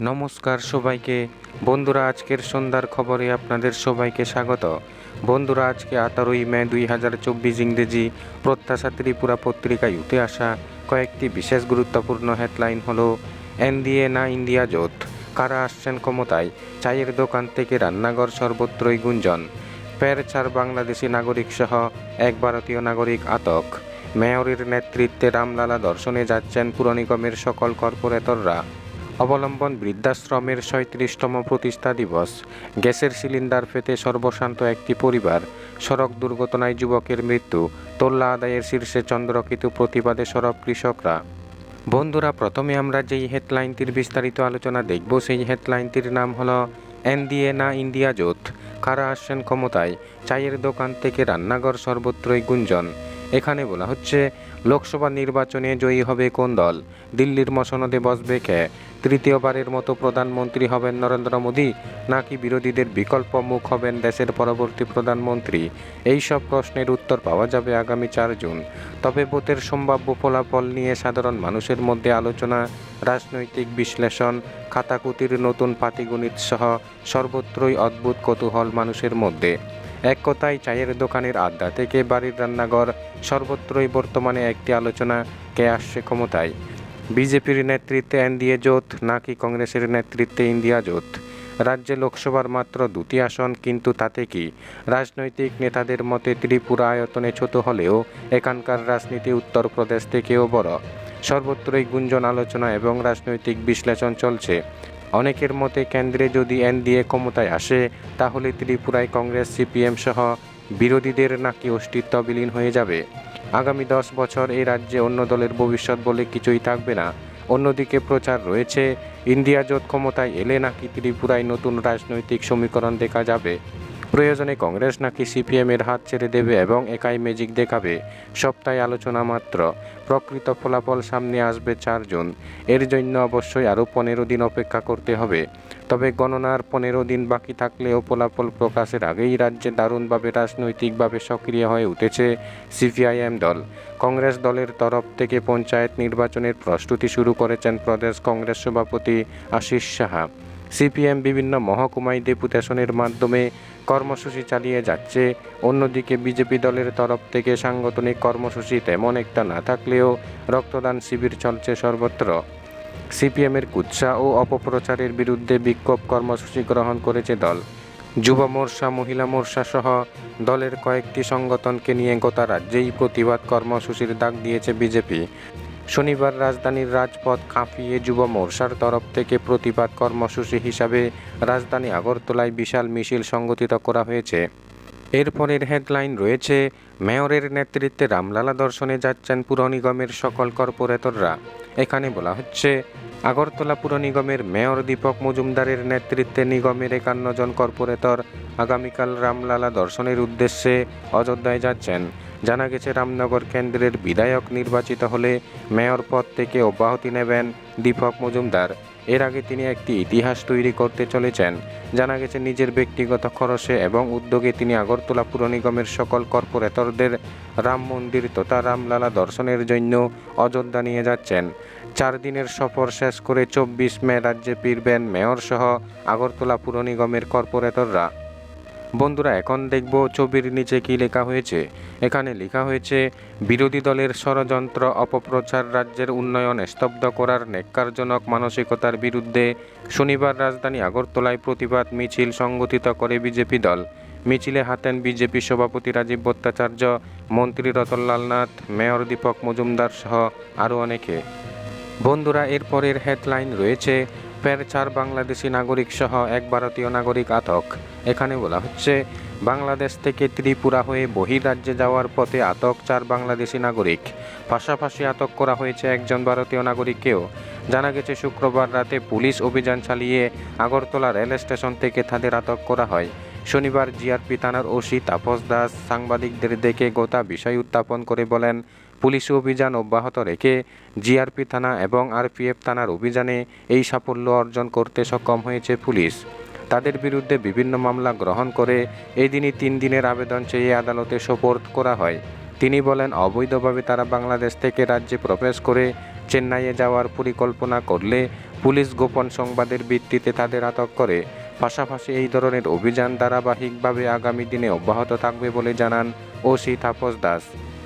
নমস্কার সবাইকে। বন্ধুরা, আজকের সন্ধ্যার খবরে আপনাদের সবাইকে স্বাগত। বন্ধুরা, আজকে আঠারোই মে দুই হাজার চব্বিশ ইংরেজি প্রত্যাশা ত্রিপুরা পত্রিকায় উঠে আসা কয়েকটি বিশেষ গুরুত্বপূর্ণ হেডলাইন হলো, এনডিএ না ইন্ডিয়া জোট? কারা আসছেন ক্ষমতায়? চায়ের দোকান থেকে রান্নাঘর সর্বত্রই গুঞ্জন। পের চার বাংলাদেশি নাগরিক সহ এক ভারতীয় নাগরিক আটক। মেয়রের নেতৃত্বে রামলালা দর্শনে যাচ্ছেন পুরনিগমের সকল কর্পোরেটররা। অবলম্বন বৃদ্ধাশ্রমের সাঁত্রিশতম প্রতিষ্ঠা দিবস। গ্যাসের সিলিন্ডার পেতে সর্বশান্ত একটি পরিবার। সড়ক দুর্ঘটনায় যুবকের মৃত্যু। তোল্লা আদায়ের শীর্ষে চন্দ্রকেতু প্রতিবাদে সরব কৃষকরা। বন্ধুরা, প্রথমে আমরা যেই হেডলাইনটির বিস্তারিত আলোচনা দেখব, সেই হেডলাইনটির নাম হলো এনডিএ না ইন্ডিয়া জোট। কারা আসছেন ক্ষমতায়? চায়ের দোকান থেকে রান্নাঘর সর্বত্রই গুঞ্জন। এখানে বলা হচ্ছে লোকসভা নির্বাচনে জয়ী হবে কোন দল? দিল্লির মসনদে বসবে কে? তৃতীয়বারের মতো প্রধানমন্ত্রী হবেন নরেন্দ্র মোদী, নাকি বিরোধীদের বিকল্প মুখ হবেন দেশের পরবর্তী প্রধানমন্ত্রী? এই সব প্রশ্নের উত্তর পাওয়া যাবে আগামী চার জুন। তবে ভোটের সম্ভাব্য ফলাফল নিয়ে সাধারণ মানুষের মধ্যে আলোচনা, রাজনৈতিক বিশ্লেষণ, খাতাকুতির নতুন পাটিগণিত সহ সর্বত্রই অদ্ভুত কৌতূহল মানুষের মধ্যে। এক কথায় চায়ের দোকানের আড্ডা থেকে বাড়ির রান্নাঘর, সর্বত্রই বর্তমানে একটি আলোচনা, কে আসছে ক্ষমতায়? বিজেপির নেতৃত্বে এনডিএ জোট, নাকি কংগ্রেসের নেতৃত্বে ইন্ডিয়া জোট? রাজ্যে লোকসভার মাত্র দুটি আসন, কিন্তু তাতে কি? রাজনৈতিক নেতাদের মতে ত্রিপুরা আয়তনে ছোট হলেও এখানকার রাজনীতি উত্তরপ্রদেশ থেকেও বড়। সর্বত্রই গুঞ্জন আলোচনা এবং রাজনৈতিক বিশ্লেষণ চলছে। অনেকের মতে কেন্দ্রে যদি এনডিএ ক্ষমতায় আসে, তাহলে ত্রিপুরায় কংগ্রেস, সিপিএম সহ বিরোধীদের নাকি অস্তিত্ব বিলীন হয়ে যাবে। আগামী দশ বছর এই রাজ্যে অন্য দলের ভবিষ্যৎ বলে কিছুই থাকবে না। অন্যদিকে প্রচার রয়েছে, ইন্ডিয়া জোট ক্ষমতায় এলে নাকি ত্রিপুরায় নতুন রাজনৈতিক সমীকরণ দেখা যাবে। প্রয়োজনে কংগ্রেস নাকি সিপিএমের হাত ছেড়ে দেবে এবং একাই ম্যাজিক দেখাবে? সপ্তাহে আলোচনা মাত্র। প্রকৃত ফলাফল সামনে আসবে চার জুন। এর জন্য অবশ্যই আরও পনেরো দিন অপেক্ষা করতে হবে। তবে গণনার পনেরো দিন বাকি থাকলেও ফলাফল প্রকাশের আগেই রাজ্যে দারুণভাবে রাজনৈতিকভাবে সক্রিয় হয়ে উঠেছে সিপিআইএম দল। কংগ্রেস দলের তরফ থেকে পঞ্চায়েত নির্বাচনের প্রস্তুতি শুরু করেছেন প্রদেশ কংগ্রেস সভাপতি আশিস সাহা। সিপিএম বিভিন্ন মহকুমায় ডেপুটেশনের মাধ্যমে কর্মসূচি চালিয়ে যাচ্ছে। অন্যদিকে বিজেপি দলের তরফ থেকে সাংগঠনিক কর্মসূচি তেমন একটা না থাকলেও রক্তদান শিবির চলছে সর্বত্র। সিপিএমের কুৎসা ও অপপ্রচারের বিরুদ্ধে বিক্ষোভ কর্মসূচি গ্রহণ করেছে দল। যুব মোর্চা, মহিলা মোর্চা সহ দলের কয়েকটি সংগঠনকে নিয়ে গোটা রাজ্যেই প্রতিবাদ কর্মসূচির ডাক দিয়েছে বিজেপি। শনিবার রাজধানীর রাজপথ কাঁপিয়ে যুব মোর্চার তরফ থেকে প্রতিবাদ কর্মসূচি হিসাবে রাজধানী আগরতলায় বিশাল মিছিল সংগঠিত করা হয়েছে। এরপরের হেডলাইন রয়েছে, মেয়রের নেতৃত্বে রামলালা দর্শনে যাচ্ছেন পুর নিগমের সকল কর্পোরেটররা। এখানে বলা হচ্ছে, আগরতলা পুর নিগমের মেয়র দীপক মজুমদারের নেতৃত্বে নিগমের একান্ন জন কর্পোরেটর আগামীকাল রামলালা দর্শনের উদ্দেশ্যে অযোধ্যায় যাচ্ছেন। জানা গেছে, রামনগর কেন্দ্রের বিধায়ক নির্বাচিত হলে মেয়র পদ থেকে অব্যাহতি নেবেন দীপক মজুমদার। এর আগে তিনি একটি ইতিহাস তৈরি করতে চলেছেন। জানা গেছে, নিজের ব্যক্তিগত খরচে এবং উদ্যোগে তিনি আগরতলা পুর নিগমের সকল কর্পোরেটরদের রাম মন্দির তথা রামলালা দর্শনের জন্য অযোধ্যা নিয়ে যাচ্ছেন। চার দিনের সফর শেষ করে চব্বিশ মে রাজ্যে ফিরবেন মেয়র সহ আগরতলা পুর নিগমের কর্পোরেটররা। বন্ধুরা, এখন দেখব ছবির নিচে কি লেখা হয়েছে। এখানে লেখা হয়েছে, বিরোধী দলের ষড়যন্ত্র, অপপ্রচার রাজ্যের উন্নয়ন স্তব্ধ করার নেককারজনক মানসিকতার বিরুদ্ধে শনিবার রাজধানী আগরতলায় প্রতিবাদ মিছিল সংগঠিত করে বিজেপি দল। মিছিলে হাতেন বিজেপি সভাপতি রাজীব ভট্টাচার্য, মন্ত্রী রতনলাল নাথ, মেয়র দীপক মজুমদার সহ আরও অনেকে। বন্ধুরা, এরপরের হেডলাইন রয়েছে ফের চার বাংলাদেশি নাগরিক সহ এক ভারতীয় নাগরিক আটক। এখানে বলা হচ্ছে, বাংলাদেশ থেকে ত্রিপুরা হয়ে বহিরাজ্যে যাওয়ার পথে আটক চার বাংলাদেশি নাগরিক। পাশাপাশি আটক করা হয়েছে একজন ভারতীয় নাগরিককেও। জানা গেছে, শুক্রবার রাতে পুলিশ অভিযান চালিয়ে আগরতলা রেল স্টেশন থেকে তাদের আটক করা হয়। শনিবার জিআরপি থানার ওসি তাপস দাস সাংবাদিকদের দেখে গোটা বিষয় উত্থাপন করে বলেন পুলিশ অভিযান অব্যাহত রেখে জিআরপি থানা এবং আরপিএফ থানার অভিযানে এই সাফল্য অর্জন করতে সক্ষম হয়েছে পুলিশ। তাদের বিরুদ্ধে বিভিন্ন মামলা গ্রহণ করে এই দিনই তিন দিনের আবেদন চেয়ে আদালতে সোপর্দ করা হয়। তিনি বলেন, অবৈধভাবে তারা বাংলাদেশ থেকে রাজ্যে প্রবেশ করে চেন্নাইয়ে যাওয়ার পরিকল্পনা করলে পুলিশ গোপন সংবাদের ভিত্তিতে তাদের আটক করে। পাশাপাশি এই ধরনের অভিযান ধারাবাহিকভাবে আগামী দিনে অব্যাহত থাকবে বলে জানান ওসি তাপস দাস।